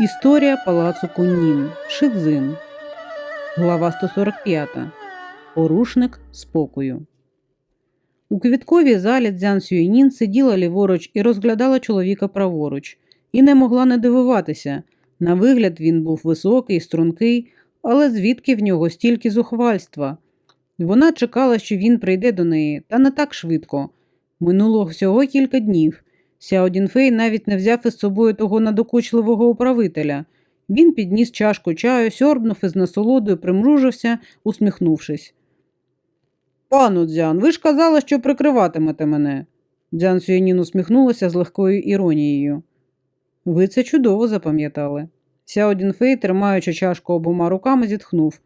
Історія палацу Куннін. Шидзин. Глава 145. Порушник спокою. У квітковій залі Дзян Сюйнін сиділа ліворуч і розглядала чоловіка праворуч, і не могла не дивуватися. На вигляд він був високий, стрункий, але звідки в нього стільки зухвальства? Вона чекала, що він прийде до неї, та не так швидко. Минуло всього кілька днів. Сяо Дінфей навіть не взяв із собою того надокучливого управителя. Він підніс чашку чаю, сьорбнув із насолодою, примружився, усміхнувшись. Пану Дзян, ви ж казали, що прикриватимете мене. Дзян Сюєнін усміхнулася з легкою іронією. Ви це чудово запам'ятали. Сяо Дінфей, тримаючи чашку обома руками, зітхнув.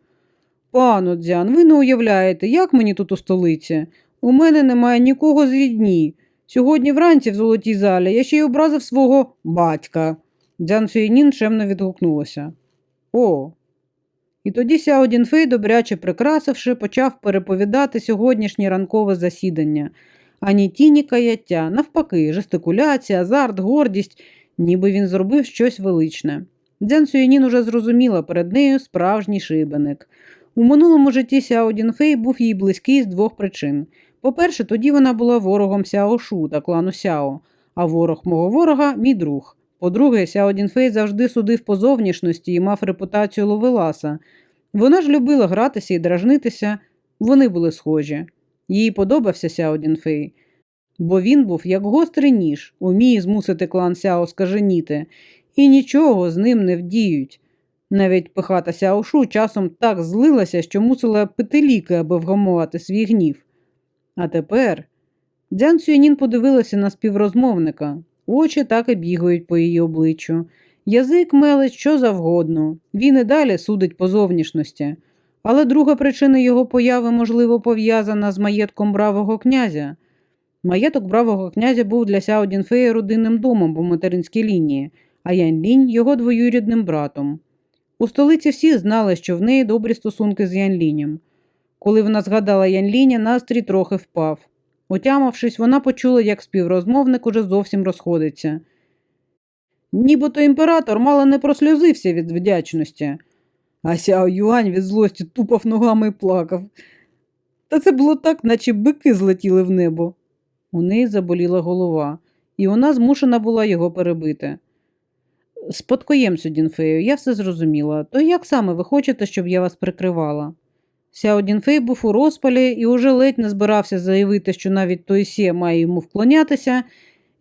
Пану Дзян, ви не уявляєте, як мені тут у столиці? У мене немає нікого з рідні. Сьогодні вранці в золотій залі я ще й образив свого батька. Дзян Сюєнін чемно відгукнулася. О. І тоді Сяо Дінфей, добряче прикрасивши, почав переповідати сьогоднішнє ранкове засідання. Ані тіні каяття, навпаки, жестикуляція, азарт, гордість, ніби він зробив щось величне. Дзян Сюєнін уже зрозуміла перед нею справжній шибеник. У минулому житті Сяо Дінфей був їй близький з двох причин. По-перше, тоді вона була ворогом Сяо Шу та клану Сяо, а ворог мого ворога мій друг. По-друге, Сяо Дінфей завжди судив по зовнішності і мав репутацію ловеласа. Вона ж любила гратися і дражнитися, вони були схожі. Їй подобався Сяо Дінфей, бо він був як гострий ніж, уміє змусити клан Сяо скаженіти, і нічого з ним не вдіють. Навіть пихата Сяо Шу часом так злилася, що мусила пити ліки, аби вгамувати свій гнів. А тепер Дзян Сюєнін подивилася на співрозмовника. Очі так і бігають по її обличчю. Язик мелить що завгодно. Він і далі судить по зовнішності. Але друга причина його появи, можливо, пов'язана з маєтком бравого князя. Маєток бравого князя був для Сяо Дінфея родинним домом по материнській лінії, а Янь Лінь його двоюрідним братом. У столиці всі знали, що в неї добрі стосунки з Янь Лінем. Коли вона згадала Янь Ліня, настрій трохи впав. Отямившись, вона почула, як співрозмовник уже зовсім розходиться. Нібито імператор мало не просльозився від вдячності, а Сяо Юань від злості тупав ногами і плакав. Та це було так, наче бики злетіли в небо. У неї заболіла голова, і вона змушена була його перебити. Спадкоємцю, Дінфею, я все зрозуміла. То як саме ви хочете, щоб я вас прикривала? Сяо Дінфей був у розпалі і уже ледь не збирався заявити, що навіть Тойсє має йому вклонятися,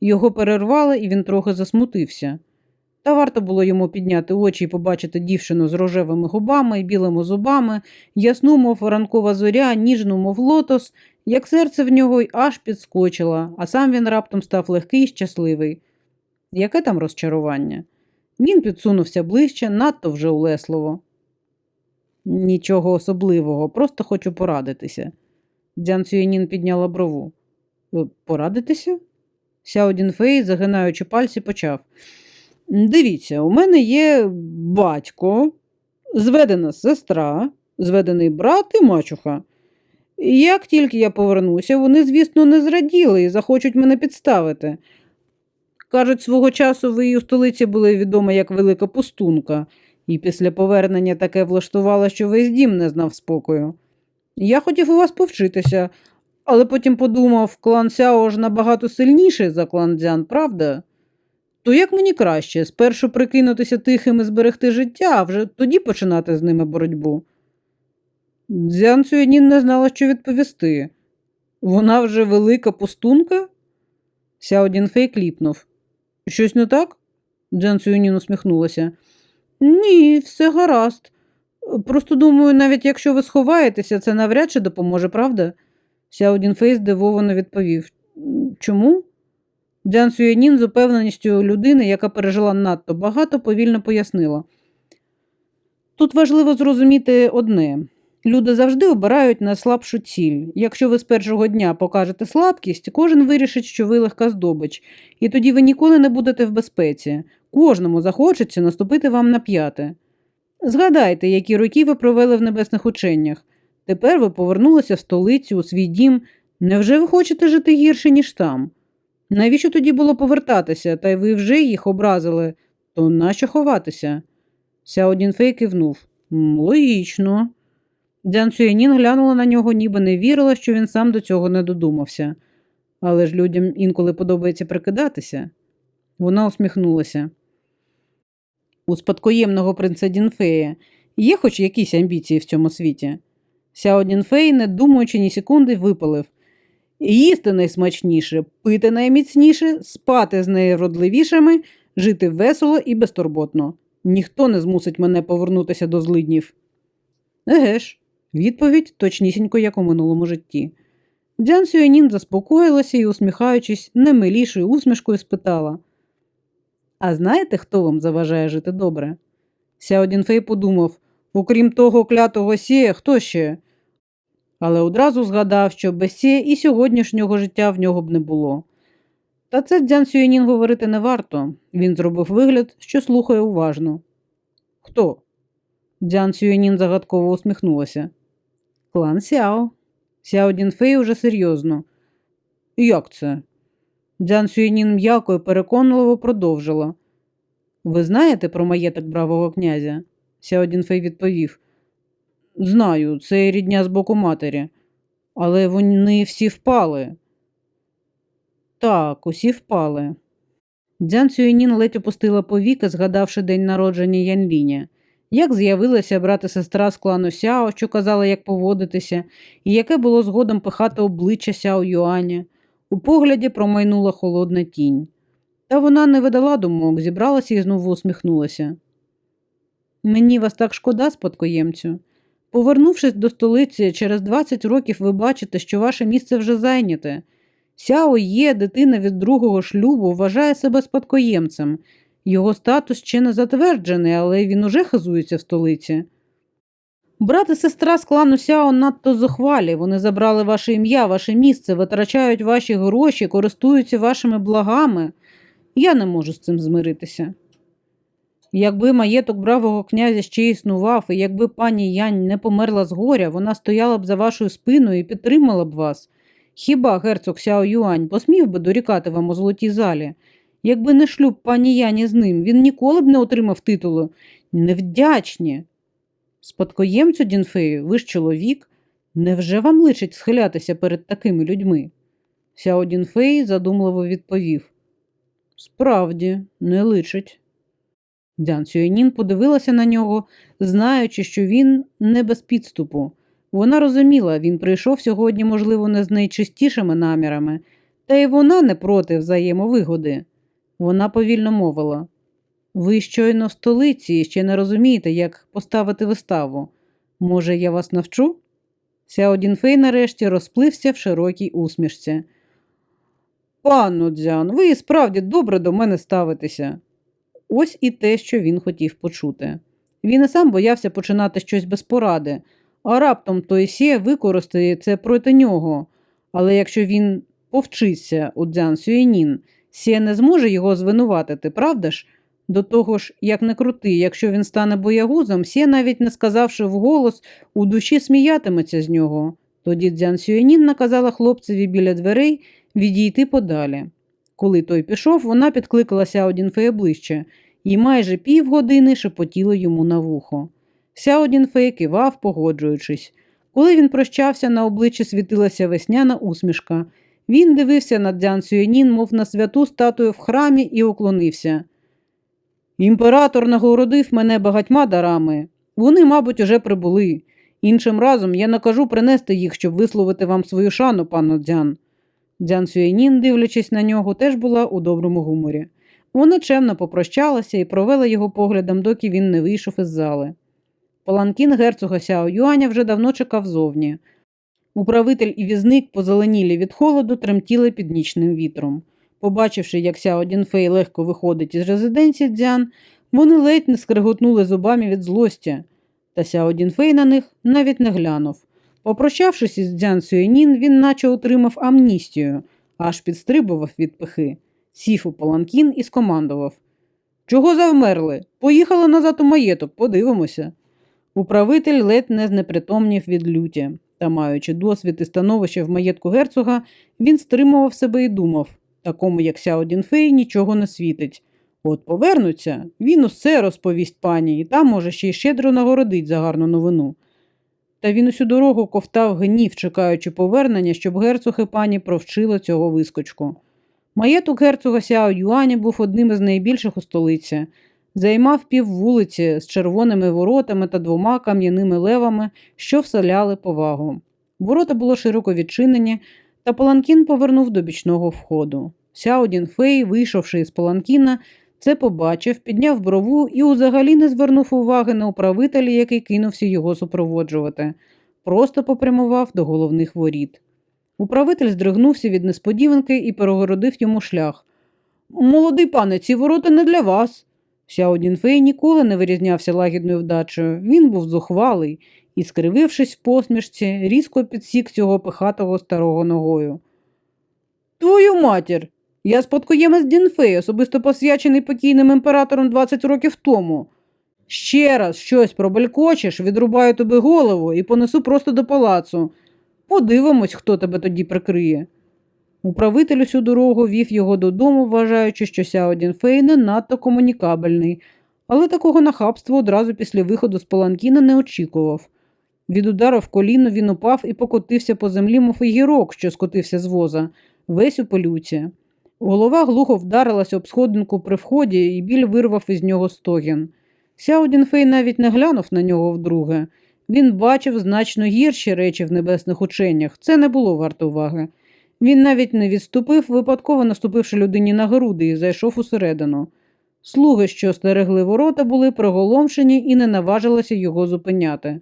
його перервали, і він трохи засмутився. Та варто було йому підняти очі і побачити дівчину з рожевими губами і білими зубами, ясну, мов ранкова зоря, ніжну, мов лотос, як серце в нього й аж підскочило, а сам він раптом став легкий і щасливий. Яке там розчарування? Він підсунувся ближче, надто вже улесливо. Нічого особливого, просто хочу порадитися. Дзян Цюєнін підняла брову. «Е, Порадитися? Сяо Дінфей, загинаючи пальці, почав. Дивіться, у мене є батько, зведена сестра, зведений брат і мачуха. Як тільки я повернуся, вони, звісно, не зраділи і захочуть мене підставити. Кажуть, свого часу ви і у столиці були відома як велика пустунка, і після повернення таке влаштувало, що весь дім не знав спокою. Я хотів у вас повчитися, але потім подумав, клан Сяо ж набагато сильніший за клан Дзян, правда? То як мені краще спершу прикинутися тихим і зберегти життя, а вже тоді починати з ними боротьбу? Дзян Сюєнін не знала, що відповісти. Вона вже велика пустунка? Сяо Дінфей кліпнув. Щось не так? Дзян Сюєнін усміхнулася. Ні, все гаразд. Просто думаю, навіть якщо ви сховаєтеся, це навряд чи допоможе, правда? Сяо Дінфей здивовано відповів. Чому? Дзян Сюєнін з упевненістю людини, яка пережила надто багато, повільно пояснила. Тут важливо зрозуміти одне. Люди завжди обирають найслабшу ціль. Якщо ви з першого дня покажете слабкість, кожен вирішить, що ви легка здобич, і тоді ви ніколи не будете в безпеці. Кожному захочеться наступити вам на п'яте. Згадайте, які роки ви провели в небесних ученнях. Тепер ви повернулися в столицю у свій дім. Невже ви хочете жити гірше, ніж там? Навіщо тоді було повертатися, та й ви вже їх образили? То нащо ховатися? Сяо Дінфей кивнув. Логічно. Дзян Сюєнін глянула на нього, ніби не вірила, що він сам до цього не додумався. Але ж людям інколи подобається прикидатися. Вона усміхнулася. У спадкоємного принца Дінфея є хоч якісь амбіції в цьому світі. Сяо Дінфей, не думаючи ні секунди, випалив. Їсти найсмачніше, пити найміцніше, спати з найродливішими, жити весело і безтурботно. Ніхто не змусить мене повернутися до злиднів. Еге ж, відповідь точнісінько, як у минулому житті. Дзян Сюєнін заспокоїлася і, усміхаючись, немилішою усмішкою спитала. А знаєте, хто вам заважає жити добре? Сяо Дінфей подумав, окрім того клятого сія, хто ще? Але одразу згадав, що без сія і сьогоднішнього життя в нього б не було. Та це Дзян Сюєнін говорити не варто. Він зробив вигляд, що слухає уважно. Хто? Дзян Сюєнін загадково усміхнулася. Клан Сяо. Сяо Дінфей уже серйозно. Як це? Дзян Сюєнін м'яко і переконливо продовжила. Ви знаєте про маєток бравого князя? Сяо Дінфей відповів. Знаю, це рідня з боку матері, але вони всі впали. Так, усі впали. Дзян Сюєнін ледь опустила повіки, згадавши день народження Янліня. Як з'явилася брат і сестра з клану Сяо, що казала, як поводитися, і яке було згодом пихати обличчя Сяо Юаня. У погляді промайнула холодна тінь. Та вона не видала думок, зібралася і знову усміхнулася. Мені вас так шкода, спадкоємцю. Повернувшись до столиці, через 20 років ви бачите, що ваше місце вже зайняте. Сяо є, дитина від другого шлюбу, вважає себе спадкоємцем. Його статус ще не затверджений, але він уже хизується в столиці. Брат і сестра з клану Сяо надто зухвалі. Вони забрали ваше ім'я, ваше місце, витрачають ваші гроші, користуються вашими благами. Я не можу з цим змиритися. Якби маєток бравого князя ще існував, і якби пані Янь не померла з горя, вона стояла б за вашою спиною і підтримала б вас. Хіба герцог Сяо Юань посмів би дорікати вам у золотій залі? Якби не шлюб пані Яні з ним, він ніколи б не отримав титулу. Невдячні. Спадкоємцю Дінфею, ви ж чоловік. Невже вам личить схилятися перед такими людьми? Сяо Дінфей задумливо відповів. Справді, не личить. Дзян Сюєнін подивилася на нього, знаючи, що він не без підступу. Вона розуміла, він прийшов сьогодні, можливо, не з найчистішими намірами, та й вона не проти взаємовигоди. Вона повільно мовила ви щойно в столиці ще не розумієте, як поставити виставу. Може, я вас навчу? Сяо Дінфей нарешті розплився в широкій усмішці. Панно Дзян, ви справді добре до мене ставитеся. Ось і те, що він хотів почути. Він і сам боявся починати щось без поради, а раптом той Сє використає це проти нього. Але якщо він повчиться у Дзян Сюєнін, Сє не зможе його звинуватити, правда ж? До того ж, як не крути, якщо він стане боягузом, Сє, навіть не сказавши вголос, у душі сміятиметься з нього. Тоді Дзян Сюєнін наказала хлопцеві біля дверей відійти подалі. Коли той пішов, вона підкликала Сяодінфея ближче і майже півгодини шепотіла йому на вухо. Сяо Дінфей кивав, погоджуючись. Коли він прощався, на обличчі світилася весняна усмішка. Він дивився на Дзян Сюєнін, мов на святу статую в храмі, і уклонився. Імператор нагородив мене багатьма дарами. Вони, мабуть, уже прибули. Іншим разом я накажу принести їх, щоб висловити вам свою шану, пану Дзян. Дзян Сюєнін, дивлячись на нього, теж була у доброму гуморі. Вона чемно попрощалася і провела його поглядом, доки він не вийшов із зали. Паланкін герцога Сяо Юаня вже давно чекав зовні. Управитель і візник, позеленілі від холоду, тремтіли під нічним вітром. Побачивши, як Сяо Дінфей легко виходить із резиденції Дзян, вони ледь не скриготнули зубами від злості, та Сяо Дінфей на них навіть не глянув. Попрощавшись із Дзян Сюєнін, він наче отримав амністію, аж підстрибував від пихи, сів у паланкін і скомандував Чого завмерли? Поїхали назад у маєток, подивимося. Управитель ледь не знепритомнів від люті, та, маючи досвід і становище в маєтку герцога, він стримував себе і думав такому, як Сяо Дінфей, нічого не світить. От повернуться, він усе розповість пані, і там, може, ще й щедро нагородить за гарну новину. Та він усю дорогу ковтав гнів, чекаючи повернення, щоб герцог і пані провчили цього вискочку. Маєток герцога Сяо Юані був одним із найбільших у столиці. Займав пів вулиці з червоними воротами та двома кам'яними левами, що вселяли повагу. Ворота було широко відчинені, та паланкін повернув до бічного входу. Сяо Дінфей, вийшовши із паланкіна, це побачив, підняв брову і узагалі не звернув уваги на управителя, який кинувся його супроводжувати, просто попрямував до головних воріт. Управитель здригнувся від несподіванки і перегородив йому шлях. Молодий пане, ці ворота не для вас. Сяо Дінфей ніколи не вирізнявся лагідною вдачею. Він був зухвалий і, скривившись в посмішці, різко підсік цього пихатого старого ногою. Твою матір! Я спадкоємець Дінфей, особисто посвячений покійним імператором 20 років тому. Ще раз щось пробелькочеш, відрубаю тобі голову і понесу просто до палацу. Подивимось, хто тебе тоді прикриє. Управитель усю дорогу вів його додому, вважаючи, що Сяо Дінфей не надто комунікабельний, але такого нахабства одразу після виходу з паланкіна не очікував. Від удару в коліно він упав і покотився по землі, мов гірок, що скотився з воза, весь у пилюці. Голова глухо вдарилася об сходинку при вході, і біль вирвав із нього стогін. Сяо Дінфей навіть не глянув на нього вдруге. Він бачив значно гірші речі в небесних ученнях. Це не було варто уваги. Він навіть не відступив, випадково наступивши людині на груди і зайшов усередину. Слуги, що стерегли ворота, були приголомшені і не наважилися його зупиняти.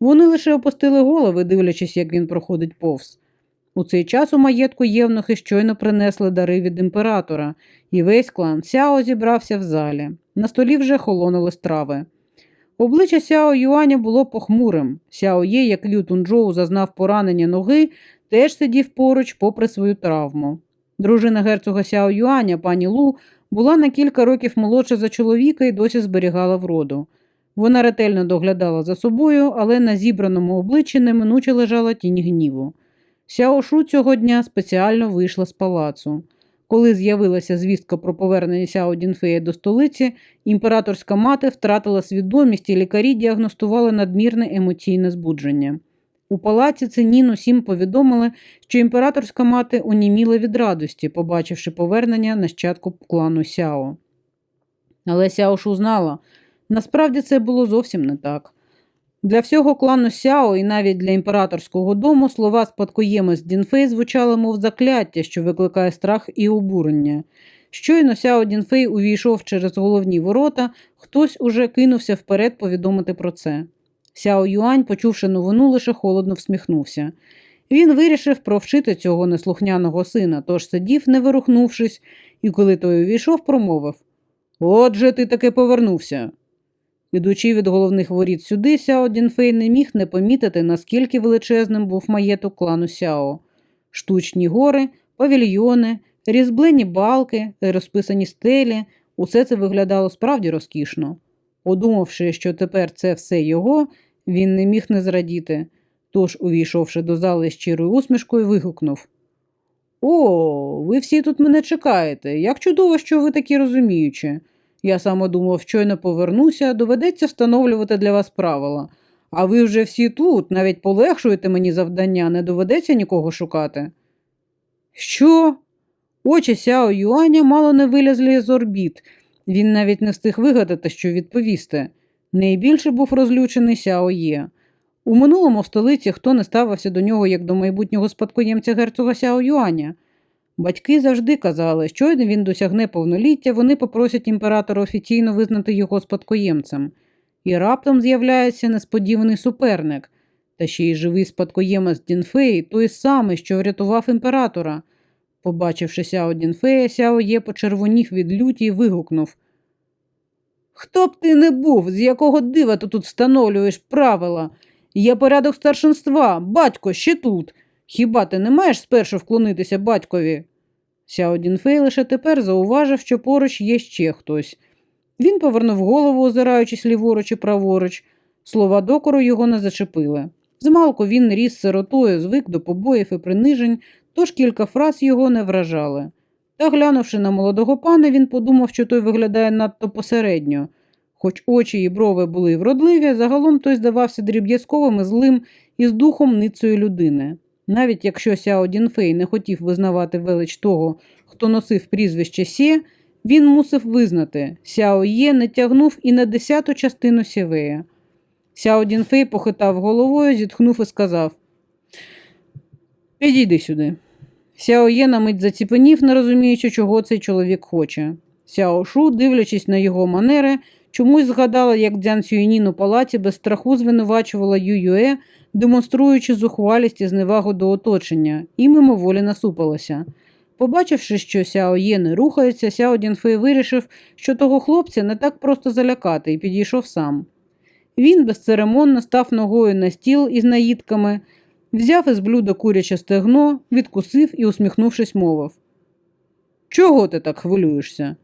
Вони лише опустили голови, дивлячись, як він проходить повз. У цей час у маєтку євнухи щойно принесли дари від імператора, і весь клан Сяо зібрався в залі. На столі вже холонули страви. Обличчя Сяо Юаня було похмурим. Сяо Є, як Лю Тунджоу зазнав поранення ноги, теж сидів поруч, попри свою травму. Дружина герцога Сяо Юаня, пані Лу, була на кілька років молодша за чоловіка і досі зберігала вроду. Вона ретельно доглядала за собою, але на зібраному обличчі неминуче лежала тінь гніву. Сяошу цього дня спеціально вийшла з палацу. Коли з'явилася звістка про повернення Сяо Дінфея до столиці, імператорська мати втратила свідомість і лікарі діагностували надмірне емоційне збудження. У палаці Цинін усім повідомили, що імператорська мати уніміла від радості, побачивши повернення нащадку клану Сяо. Але Сяошу знала, насправді це було зовсім не так. Для всього клану Сяо і навіть для імператорського дому слова спадкоємець Дінфей звучали, мов закляття, що викликає страх і обурення. Щойно Сяо Дінфей увійшов через головні ворота, хтось уже кинувся вперед повідомити про це. Сяо Юань, почувши новину, лише холодно всміхнувся. Він вирішив провчити цього неслухняного сина, тож сидів, не вирухнувшись, і коли той увійшов, промовив Отже, ти таки повернувся. Ідучи від головних воріт сюди, Сяо Дінфей не міг не помітити, наскільки величезним був маєток клану Сяо. Штучні гори, павільйони, різьблені балки, розписані стелі усе це виглядало справді розкішно. Подумавши, що тепер це все його, він не міг не зрадіти, тож, увійшовши до зали щирою усмішкою, вигукнув О, ви всі тут мене чекаєте. Як чудово, що ви такі розуміючі. Я саме думав, щойно повернуся, доведеться встановлювати для вас правила. А ви вже всі тут, навіть полегшуєте мені завдання, не доведеться нікого шукати. Що? Очі Сяо Юаня мало не вилязли з орбіт. Він навіть не встиг вигадати, що відповісти. Найбільше був розлючений Сяо Є. У минулому столиці хто не ставився до нього як до майбутнього спадкоємця герцога Сяо Юаня. Батьки завжди казали, що він досягне повноліття, вони попросять імператора офіційно визнати його спадкоємцем. І раптом з'являється несподіваний суперник, та ще й живий спадкоємець Дінфей, той самий, що врятував імператора. Побачивши Сяо Дінфея, Сяо Є почервонів від люті і вигукнув Хто б ти не був, з якого дива ти тут встановлюєш правила? Є порядок старшинства, батько ще тут. Хіба ти не маєш спершу вклонитися батькові? Сяо Дінфей лише тепер зауважив, що поруч є ще хтось. Він повернув голову, озираючись ліворуч і праворуч. Слова докору його не зачепили. Змалку він ріс сиротою, звик до побоїв і принижень, тож кілька фраз його не вражали. Та, глянувши на молодого пана, він подумав, що той виглядає надто посередньо. Хоч очі і брови були вродливі, загалом той здавався дріб'язковим і злим і з духом ницею людини. Навіть якщо Сяо Дінфей не хотів визнавати велич того, хто носив прізвище Сє, він мусив визнати, Сяо Є не тягнув і на десяту частину Сєвея. Сяо Дінфей похитав головою, зітхнув і сказав Підійди сюди. Сяо Є на мить заціпенів, не розуміючи, чого цей чоловік хоче. Сяо Шу, дивлячись на його манери, чомусь згадала, як Дзян Сюєнін у палаті без страху звинувачувала Ю Юе, демонструючи зухвалість і зневагу до оточення, і мимоволі насупилася. Побачивши, що Сяо Є не рухається, Сяо Дінфей вирішив, що того хлопця не так просто залякати, і підійшов сам. Він безцеремонно став ногою на стіл із наїдками, взяв із блюда куряче стегно, відкусив і, усміхнувшись, мовив Чого ти так хвилюєшся?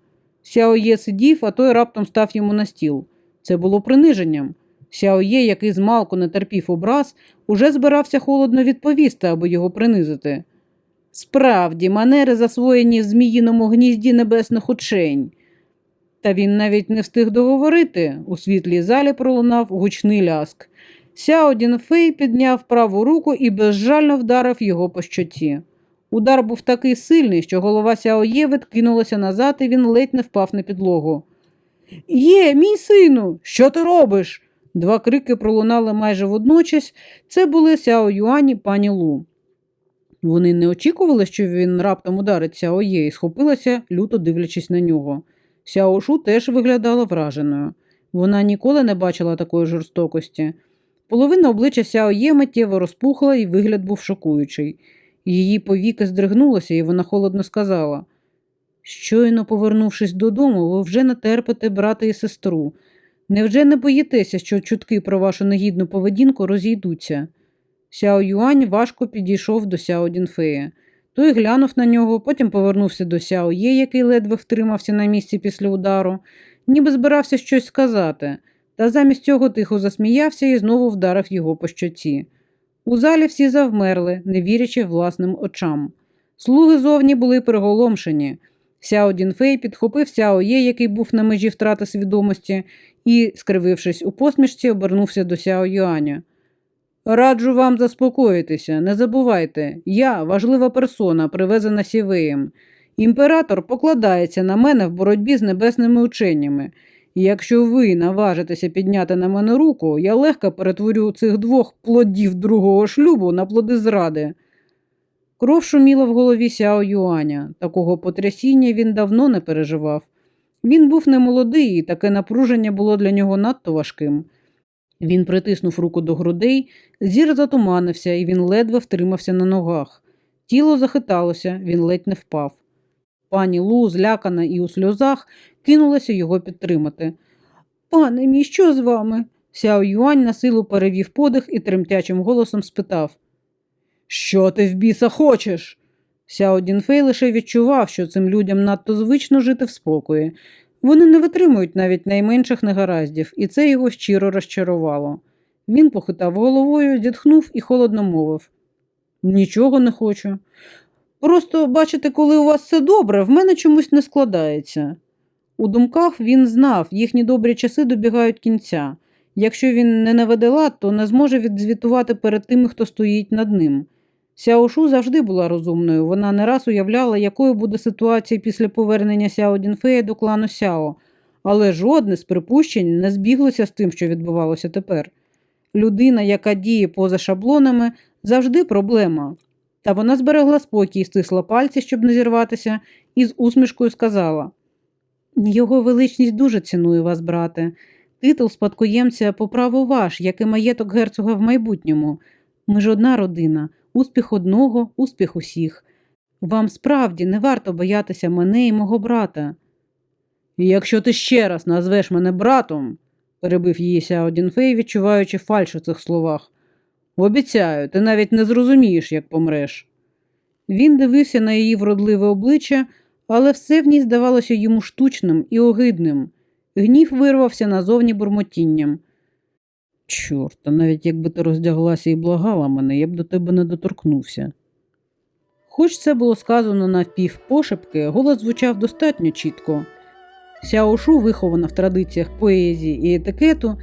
Сяо Є сидів, а той раптом став йому на стіл. Це було приниженням. Сяо Є, який змалку не терпів образ, уже збирався холодно відповісти, аби його принизити. Справді, манери засвоєні в зміїному гнізді небесних учень. Та він навіть не встиг договорити. У світлій залі пролунав гучний ляск. Сяо Дінфей підняв праву руку і безжально вдарив його по щоці. Удар був такий сильний, що голова Сяо Є відкинулася назад, і він ледь не впав на підлогу. Є, мій сину, що ти робиш? Два крики пролунали майже водночас. Це були Сяо Юань і пані Лу. Вони не очікували, що він раптом ударить Сяо Є, і схопилася, люто дивлячись на нього. Сяо Шу теж виглядала враженою. Вона ніколи не бачила такої жорстокості. Половина обличчя Сяо Є миттєво розпухла, і вигляд був шокуючий. Її повіки здригнулося, і вона холодно сказала Щойно повернувшись додому, ви вже натерпите брата і сестру. Невже не боїтеся, що чутки про вашу негідну поведінку розійдуться? Сяо Юань важко підійшов до Сяо Дінфея. Той глянув на нього, потім повернувся до Сяо Є, який ледве втримався на місці після удару, ніби збирався щось сказати, та замість цього тихо засміявся і знову вдарив його по щоці. У залі всі завмерли, не вірячи власним очам. Слуги зовні були приголомшені. Сяо Дінфей підхопив Сяо Є, який був на межі втрати свідомості, і, скривившись у посмішці, обернувся до Сяо Юаня. Раджу вам заспокоїтися, не забувайте, я важлива персона, привезена сівеєм. Імператор покладається на мене в боротьбі з небесними ученнями. Якщо ви наважитеся підняти на мене руку, я легко перетворю цих двох плодів другого шлюбу на плоди зради. Кров шуміла в голові Сяо Юаня. Такого потрясіння він давно не переживав. Він був немолодий, і таке напруження було для нього надто важким. Він притиснув руку до грудей, зір затуманився, і він ледве втримався на ногах. Тіло захиталося, він ледь не впав. Пані Лу, злякана і у сльозах, кинулася його підтримати. Пане мій, що з вами? Сяо Юань на силу перевів подих і тремтячим голосом спитав Що ти в біса хочеш? Сяо Дінфей лише відчував, що цим людям надто звично жити в спокої. Вони не витримують навіть найменших негараздів, і це його щиро розчарувало. Він похитав головою, зітхнув і холодно мовив Нічого не хочу. Просто, бачите, коли у вас все добре, в мене чомусь не складається. У думках він знав, їхні добрі часи добігають кінця. Якщо він не наведе лад, то не зможе відзвітувати перед тими, хто стоїть над ним. Сяошу завжди була розумною. Вона не раз уявляла, якою буде ситуація після повернення Сяо Дінфея до клану Сяо, але жодне з припущень не збіглося з тим, що відбувалося тепер. Людина, яка діє поза шаблонами, завжди проблема. Та вона зберегла спокій, стисла пальці, щоб не зірватися, і з усмішкою сказала Його величність дуже цінує вас, брате. Титул спадкоємця по праву ваш, як і маєток герцога в майбутньому. Ми ж одна родина, успіх одного, успіх усіх. Вам справді не варто боятися мене і мого брата. Якщо ти ще раз назвеш мене братом, перебив її Сяо Дінфей, відчуваючи фальш у цих словах. Обіцяю, ти навіть не зрозумієш, як помреш. Він дивився на її вродливе обличчя, але все в ній здавалося йому штучним і огидним. Гнів вирвався назовні бурмотінням. Чорт, та навіть якби ти роздяглася і благала мене, я б до тебе не доторкнувся. Хоч це було сказано навпівпошепки, голос звучав достатньо чітко. Сяошу, вихована в традиціях поезії і етикету,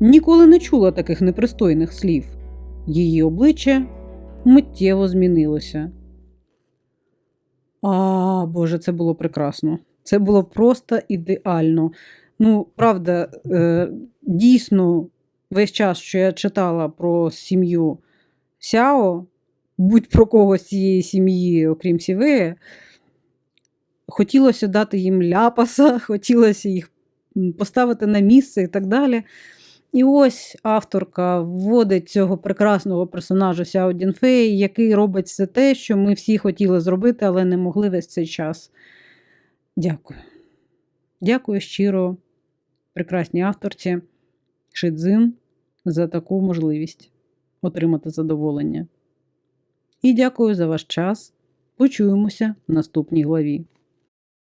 ніколи не чула таких непристойних слів. Її обличчя миттєво змінилося. А, Боже, це було прекрасно. Це було просто ідеально. Ну, правда, е, дійсно, весь час, що я читала про сім'ю Сяо, будь про когось з цієї сім'ї, окрім Сівея, хотілося дати їм ляпаса, хотілося їх поставити на місце і так далі. І ось авторка вводить цього прекрасного персонажа Сяо Дінфей, який робить все те, що ми всі хотіли зробити, але не могли весь цей час. Дякую. Дякую щиро прекрасній авторці Шидзин за таку можливість отримати задоволення. І дякую за ваш час. Почуємося в наступній главі.